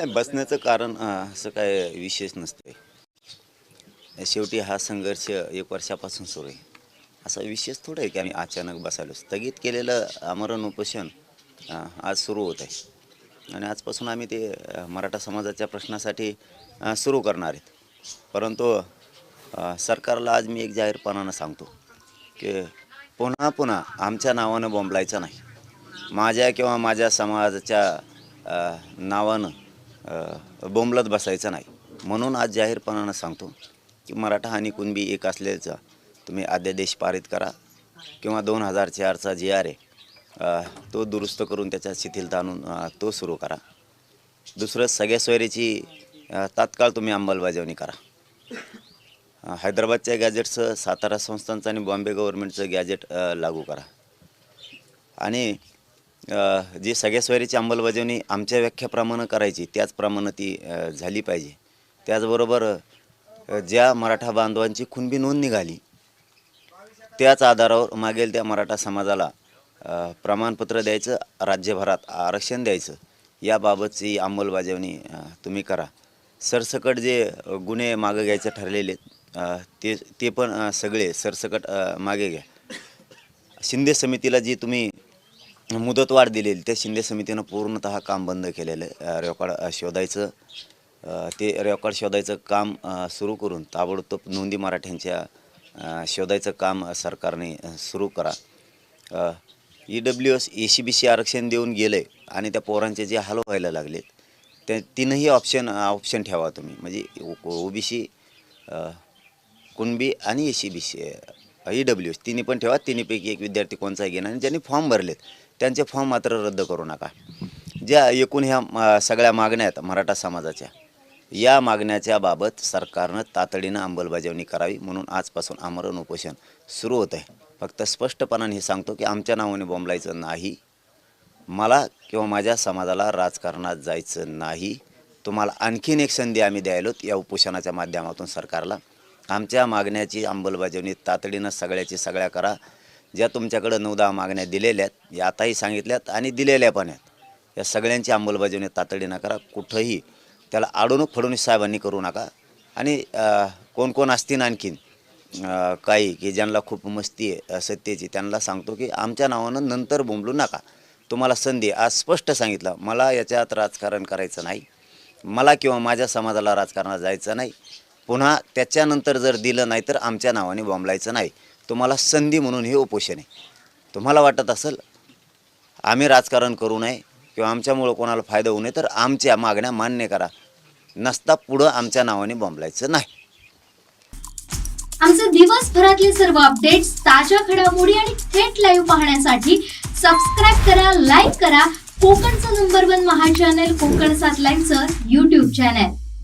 नाही, बसण्याचं कारण अं, असं काय विशेष नसतं शेवटी हा संघर्ष एक वर्षापासून सुरू आहे. असा विशेष थोडं आहे की आम्ही अचानक बसायलो स्थगित केलेलं आमरण उपोषण अं, आज सुरू होत आहे. आणि आजपासून आम्ही ते अं, मराठा समाजाच्या प्रश्नासाठी अं, सुरू करणार आहेत. परंतु अं, सरकारला आज मी एक जाहीरपणानं सांगतो की पुन्हा पुन्हा आमच्या नावानं बोंबलायचं नाही. माझ्या किंवा माझ्या समाजाच्या अ, नावानं बोंबलत बसायचं नाही. म्हणून आज जाहीरपणानं सांगतो की मराठा आणि कुणबी एक असल्याचा तुम्ही अध्यादेश पारित करा किंवा दोन हजार चारचा जी आर आहे तो दुरुस्त करून त्याच्या शिथिलता आणून तो सुरू करा. दुसरं सगळ्या सोयरीची तात्काळ तुम्ही अंमलबजावणी करा. हैदराबादच्या गॅजेटचं सातारा संस्थांचं आणि बॉम्बे गव्हर्नमेंटचं गॅजेट लागू करा. आणि जी सगळ्या सोयरीची अंमलबजावणी आमच्या व्याख्याप्रमाणे करायची त्याचप्रमाणे ती झाली पाहिजे. त्याचबरोबर ज्या मराठा बांधवांची खुनबी नोंद निघाली त्याच आधारावर मागेल त्या मराठा समाजाला प्रमाणपत्र द्यायचं राज्यभरात आरक्षण द्यायचं याबाबतची अंमलबजावणी तुम्ही करा. सरसकट जे गुन्हे मागं घ्यायचं ठरलेले ते ते पण सगळे सरसकट मागे घ्या. शिंदे समितीला जी तुम्ही मुदतवाढ दिलेली. त्या शिंदे समितीनं पूर्णतः काम बंद केलेलं आहे. रेकॉर्ड शोधायचं ते रेकॉर्ड शोधायचं काम सुरू करून ताबडतोब नोंदी मराठ्यांच्या शोधायचं काम सरकारने सुरू करा. E W S A C B C आरक्षण देऊन गेलं आहे आणि त्या पोरांचे जे हाल व्हायला लागलेत ते तीनही ऑप्शन ऑप्शन ठेवा तुम्ही. म्हणजे ओ बी सी कुणबी आणि A C B C E W S तिन्ही पण ठेवा. तिन्हीपैकी एक विद्यार्थी कोणचाही घेणार आणि ज्यांनी फॉर्म भरलेत त्यांचे फॉर्म मात्र रद्द करू नका. ज्या एकूण ह्या सगळ्या मागण्या आहेत मराठा समाजाच्या या मागण्याच्या बाबत सरकारनं तातडीनं अंमलबजावणी करावी म्हणून आजपासून आमरण उपोषण सुरू होत आहे. फक्त स्पष्टपणाने हे सांगतो की आमच्या नावाने बोंबलायचं नाही. मला किंवा माझ्या समाजाला राजकारणात जायचं नाही. तुम्हाला आणखीन एक संधी आम्ही द्यायलोत या उपोषणाच्या माध्यमातून सरकारला आमच्या मागण्याची अंमलबजावणी तातडीनं सगळ्याची सगळ्या करा. ज्या तुमच्याकडं नऊ दहा मागण्या दिलेल्या आहेत या आताही सांगितल्यात आणि दिलेल्या पण आहेत. या सगळ्यांची अंमलबजावणी तातडीनं करा कुठंही त्याला अडवणूक फडणवीस साहेबांनी करू नका. आणि कोण कोण असतील आणखीन काही की ज्यांना खूप मस्ती आहे सत्तेची त्यांना सांगतो की आमच्या नावानं नंतर बोंबलू नका. तुम्हाला संधी आज स्पष्ट सांगितलं मला याच्यात राजकारण करायचं नाही. मला किंवा माझ्या समाजाला राजकारणात जायचं नाही. पुन्हा त्याच्यानंतर जर दिलं नाही तर आमच्या नावाने बोंबलायचं नाही. तुम्हाला संधी म्हणून हे उपोषण आहे. तुम्हाला वाटत असेल आम्ही राजकारण करू नये किंवा आमच्यामुळं कोणाला फायदा होऊ नये तर आमच्या मागण्या मान्य करा. नसता पुढं आमच्या नावाने बोंबलायचं नाही. आमचे दिवसभरातले सर्व अपडेट्स ताज्या घडामोडी आणि थेट लाईव्ह पाहण्यासाठी सबस्क्राईब करा लाईक करा. कोकणचं नंबर वन महा चॅनल कोकण सात लाईव्हचं युट्यूब चॅनल